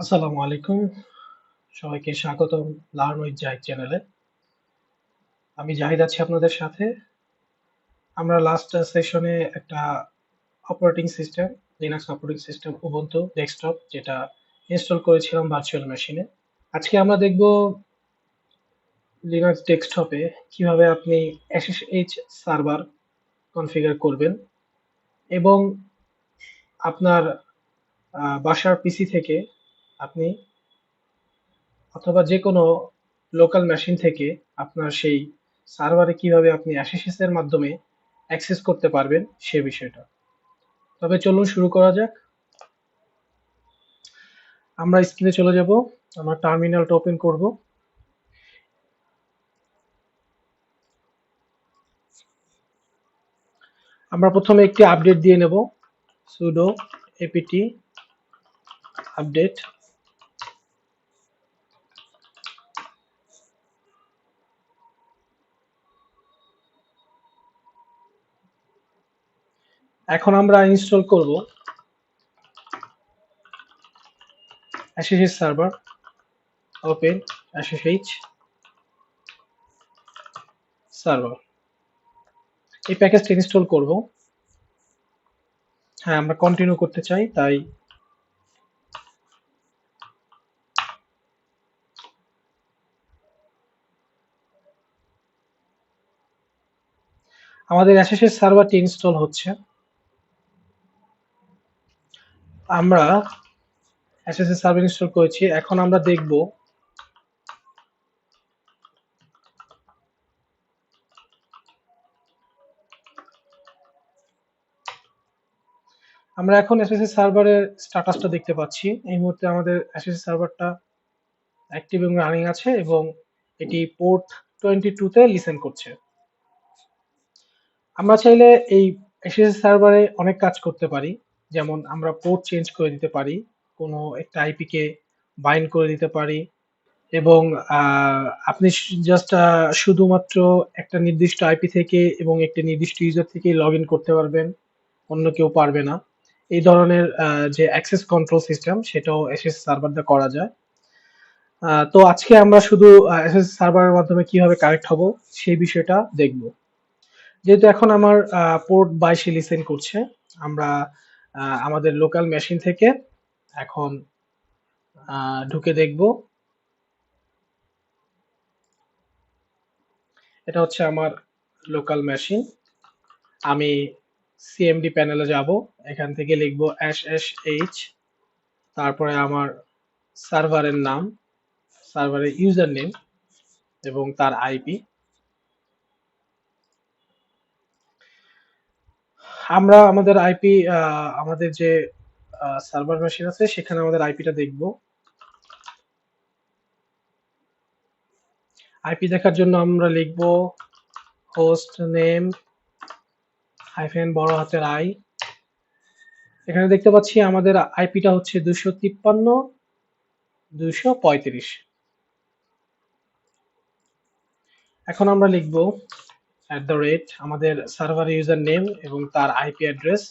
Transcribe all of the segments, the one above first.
আসসালামু আলাইকুম। সবাইকে স্বাগতম লার্ন উইথ জাহিদ চ্যানেলে। আমি জাহিদ আছি আপনাদের সাথে। আমরা লাস্ট সেশনে একটা operating system Linux operating system Ubuntu desktop যেটা ইনস্টল করেছিলাম ভার্চুয়াল মেশিনে আজকে আমরা দেখব লিনাক্স ডেস্কটপে কীভাবে আপনি এসএসএইচ সার্ভার কনফিগার করবেন এবং আপনার বাসার পিসি থেকে আপনি অথবা যে কোনো লোকাল মেশিন থেকে আপনার সেই সার্ভারে কীভাবে আপনি এর মাধ্যমে অ্যাক্সেস করতে পারবেন সে বিষয়টা। তবে চলুন শুরু করা যাক। আমরা স্ক্রিনে চলে যাব, আমরা টার্মিনালটা ওপেন করব। আমরা প্রথমে একটি আপডেট দিয়ে নেব সুডো এপিটি আপডেট এখন আমরা ইনস্টল করব সার্ভার ওপেন সার্ভার এই প্যাকেজটা ইনস্টল করব। হ্যাঁ আমরা কন্টিনিউ করতে চাই, তাই আমাদের অ্যাসেসের সার্ভারটি ইনস্টল হচ্ছে। আমরা SSH সার্ভার ইনস্টল করেছি। এখন আমরা দেখব আমরা এখন SSH সার্ভারের স্ট্যাটাসটা দেখতে পাচ্ছি। এই মুহূর্তে আমাদের SSH সার্ভারটা অ্যাক্টিভ এবং রানিং আছে এবং এটি পোর্ট টোয়েন্টি টুতে লিসেন করছে। আমরা চাইলে এই SSH সার্ভারে অনেক কাজ করতে পারি। যেমন আমরা পোর্ট চেঞ্জ করে দিতে পারি, কোনো একটা আইপি কে বাইন্ড করে দিতে পারি এবং আপনি জাস্ট শুধুমাত্র একটা নির্দিষ্ট আইপি থেকে এবং একটা নির্দিষ্ট ইউজার থেকে লগ ইন করতে পারবেন, অন্য কেউ পারবে না। এই ধরনের যে অ্যাক্সেস কন্ট্রোল সিস্টেম সেটাও এসএস সার্ভার দিয়ে করা যায়। তো আজকে আমরা শুধু এসএস সার্ভারের মাধ্যমে কীভাবে কানেক্ট হব, সেই বিষয়টা দেখব। যেহেতু এখন আমার পোর্ট বাইশে লিসেন করছে, আমরা আমাদের লোকাল মেশিন থেকে এখন ঢুকে দেখব। এটা হচ্ছে আমার লোকাল মেশিন আমি সিএমডি প্যানেলে যাব। এখান থেকে লিখব এস এস এইচ তারপরে আমার সার্ভারের নাম সার্ভারের ইউজার নেম এবং তার আইপি আমরা আমাদের আইপি আমাদের যে সার্ভার মেশিন আছে, সেখানে আমাদের আইপিটা দেখব। আইপি দেখার জন্য আমরা লিখব হোস্ট নেম হাইফেন বড় হাতের আই এখানে দেখতে পাচ্ছি আমাদের আইপিটা হচ্ছে দুশো তিপ্পান্ন এখন আমরা লিখব অ্যাট দ্য রেট আমাদের সার্ভার ইউজার নেম এবং তার আইপি অ্যাড্রেস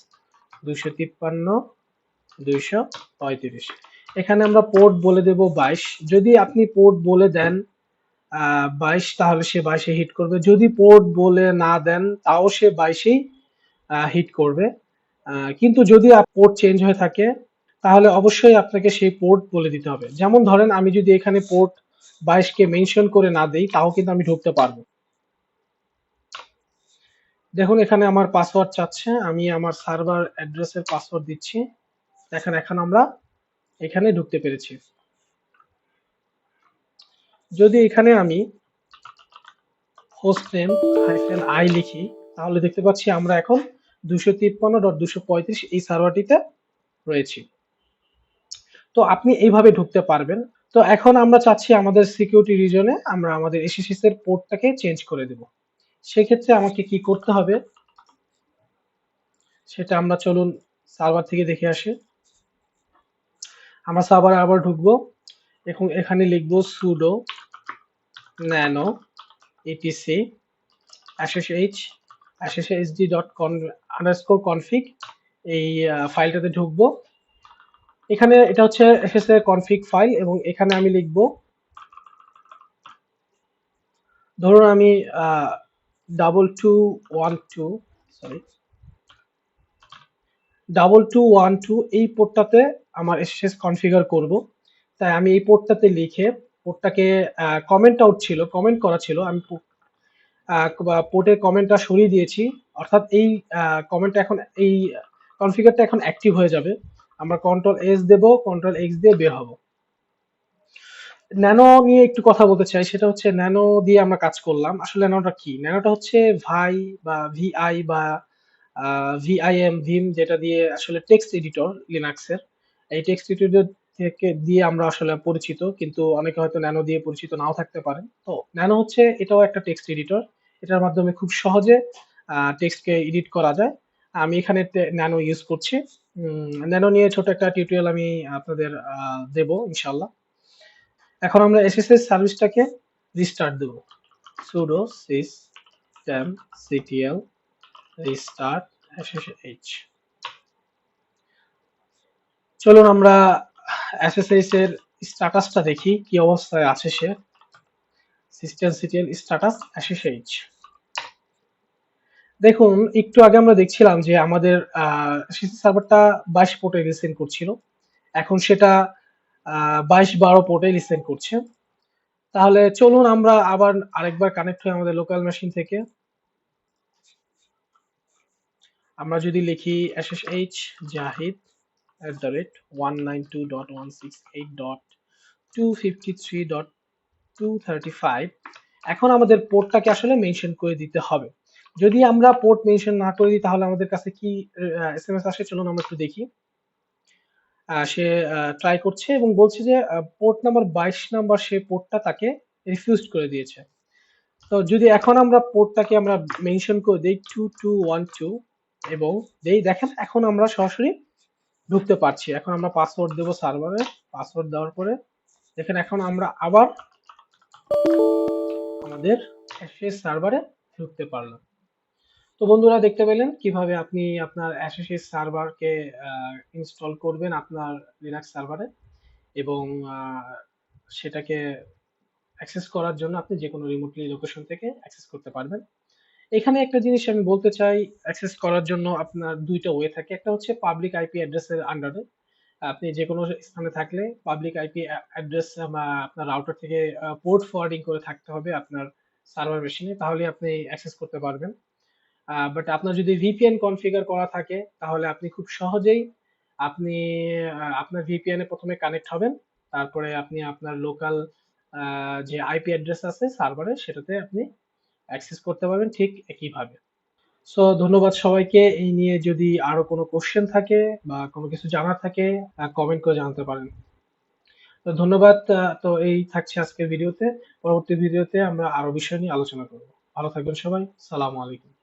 দুশো তিপ্পান্ন, দুইশো পঁয়ত্রিশ। এখানে আমরা পোর্ট বলে দেব বাইশ। যদি আপনি পোর্ট বলে দেন বাইশ, তাহলে সে বাইশে হিট করবে। যদি পোর্ট বলে না দেন, তাও সে বাইশেই হিট করবে। কিন্তু যদি পোর্ট চেঞ্জ হয়ে থাকে, তাহলে অবশ্যই আপনাকে সেই পোর্ট বলে দিতে হবে। যেমন ধরেন আমি যদি এখানে পোর্ট বাইশকে মেনশন করে না দেই, তাও কিন্তু আমি ঢুকতে পারব। দেখুন, এখানে আমার পাসওয়ার্ড চাচ্ছে। আমি আমার সার্ভার অ্যাড্রেসের পাসওয়ার্ড দিচ্ছি। দেখেন, এখন আমরা এখানে ঢুকতে পেরেছি। যদি এখানে আমি হোস্ট নেম হাইফেন আই লিখি, তাহলে দেখতে পাচ্ছি আমরা এখন দুশো তিপ্পান্ন ডট দুশো পঁয়ত্রিশ এই সার্ভারটিতে রয়েছি। তো আপনি এইভাবে ঢুকতে পারবেন। তো এখন আমরা চাচ্ছি আমাদের সিকিউরিটি রিজনে আমরা আমাদের এসএসএস এর পোর্টটাকে চেঞ্জ করে দেব। সেক্ষেত্রে আমাকে কি করতে হবে? সেটা আমরা চলুন সার্ভার থেকে দেখে আসি। আমরা সার্ভারে আবার ঢুকবো। এখন এখানে লিখব sudo nano ETC ssh sshd dot con underscore config এই ফাইলটাতে ঢুকবো। এখানে এটা হচ্ছে এসএসএ কনফিগ ফাইল এবং এখানে আমি লিখব, ধরুন আমি double two one two sorry double two one two এই পোর্টটাতে আমার এসএসএস কনফিগার করব। তাই আমি এই পোর্টটাতে লিখে পোর্টটাকে কমেন্ট আউট ছিল কমেন্ট করা ছিল। আমি পোর্টের কমেন্টটা সরিয়ে দিয়েছি। অর্থাৎ এই কমেন্টটা এখন, এই কনফিগারটা এখন অ্যাক্টিভ হয়ে যাবে। আমরা কন্ট্রোল এস দেব কন্ট্রোল এক্স দিয়ে বের হব। ন্যানো নিয়ে একটু কথা বলতে চাই, সেটা হচ্ছে ন্যানো দিয়ে আমরা কাজ করলাম। আসলে ন্যানোটা কি? ন্যানোটা হচ্ছে ভাই বা ভিআই বা ভিআইএম ভিম যেটা দিয়ে আসলে টেক্সট এডিটর লিনাক্সের এই টেক্সট এডিটর থেকে দিয়ে আমরা আসলে পরিচিত, কিন্তু অনেকে হয়তো ন্যানো দিয়ে পরিচিত নাও থাকতে পারেন। তো ন্যানো হচ্ছে এটাও একটা টেক্সট এডিটর এটার মাধ্যমে খুব সহজে টেক্সটকে এডিট করা যায়। আমি এখানে ন্যানো ইউজ করছি। ন্যানো নিয়ে ছোট একটা টিউটোরিয়াল আমি আপনাদের দেব ইনশাল্লাহ এখন আমরা এসএসএস সার্ভিসটাকে রিস্টার্ট দেব। sudo system ctl restart ssh চলুন আমরা এসএসএস এর স্ট্যাটাসটা দেখি, কি অবস্থায় আছে সে। সিস্টেম সিটিএল স্ট্যাটাস এসএসএইচ দেখুন, একটু আগে আমরা দেখছিলাম যে আমাদের সার্ভারটা বাইশ পোর্টে লিসেন করছিল। এখন সেটা বাইশ বারো পোর্টে লিসেন করছে। তাহলে চলুন আমরা আবার আরেকবার কানেক্ট হই আমাদের লোকাল মেশিন থেকে। আমরা যদি লিখি ssh Zahid at the rate 192.168.253.235 এখন আমাদের পোর্টটাকে আসলে মেনশন করে দিতে হবে। যদি আমরা পোর্ট মেনশন না করে দিই, তাহলে আমাদের কাছে কি এস এম এস আসে? চলুন আমরা একটু দেখি। সে ট্রাই করছে এবং বলছে যে পোর্ট নাম্বার বাইশ নাম্বার সে পোর্টটা তাকে রিফিউজ করে দিয়েছে। তো যদি এখন আমরা পোর্টটাকে আমরা মেনশন করে দিই টু টু ওয়ান টু এবং দেই, দেখেন এখন আমরা সরাসরি ঢুকতে পারছি। এখন আমরা পাসওয়ার্ড দেব সার্ভারে পাসওয়ার্ড দেওয়ার পরে দেখেন এখন আমরা আবার আমাদের সার্ভারে ঢুকতে পারলাম। তো বন্ধুরা দেখতে পেলেন কীভাবে আপনি আপনার অ্যাসোসিয়েট সার্ভারকে ইনস্টল করবেন আপনার লিনাক্স সার্ভারে এবং সেটাকে অ্যাক্সেস করার জন্য আপনি যে কোনো রিমোটলি লোকেশন থেকে অ্যাক্সেস করতে পারবেন। এখানে একটা জিনিস আমি বলতে চাই অ্যাক্সেস করার জন্য আপনার দুইটা ওয়ে থাকে। একটা হচ্ছে পাবলিক আইপি অ্যাড্রেসের আন্ডারে আপনি যে কোনো স্থানে থাকলে পাবলিক আইপি অ্যাড্রেস আপনার রাউটার থেকে পোর্ট ফরওয়ার্ডিং করে থাকতে হবে আপনার সার্ভার মেশিনে। তাহলে আপনি অ্যাক্সেস করতে পারবেন। বাট আপনার যদি ভিপিএন কনফিগার করা থাকে, তাহলে আপনি খুব সহজেই আপনি আপনার ভিপিএন এ প্রথমে কানেক্ট হবেন। তারপরে আপনি আপনার লোকাল যে আইপি অ্যাড্রেস আছে সার্ভারে সেটাতে আপনি অ্যাক্সেস করতে পারবেন ঠিক একইভাবে। সো ধন্যবাদ সবাইকে। এই নিয়ে যদি আরও কোনো কোশ্চেন থাকে বা কোনো কিছু জানার থাকে কমেন্ট করে জানাতে পারেন। তো ধন্যবাদ তো এই থাকছে আজকের ভিডিওতে পরবর্তী ভিডিওতে আমরা আরও বিষয় নিয়ে আলোচনা করব। ভালো থাকবেন সবাই। সালামু আলাইকুম।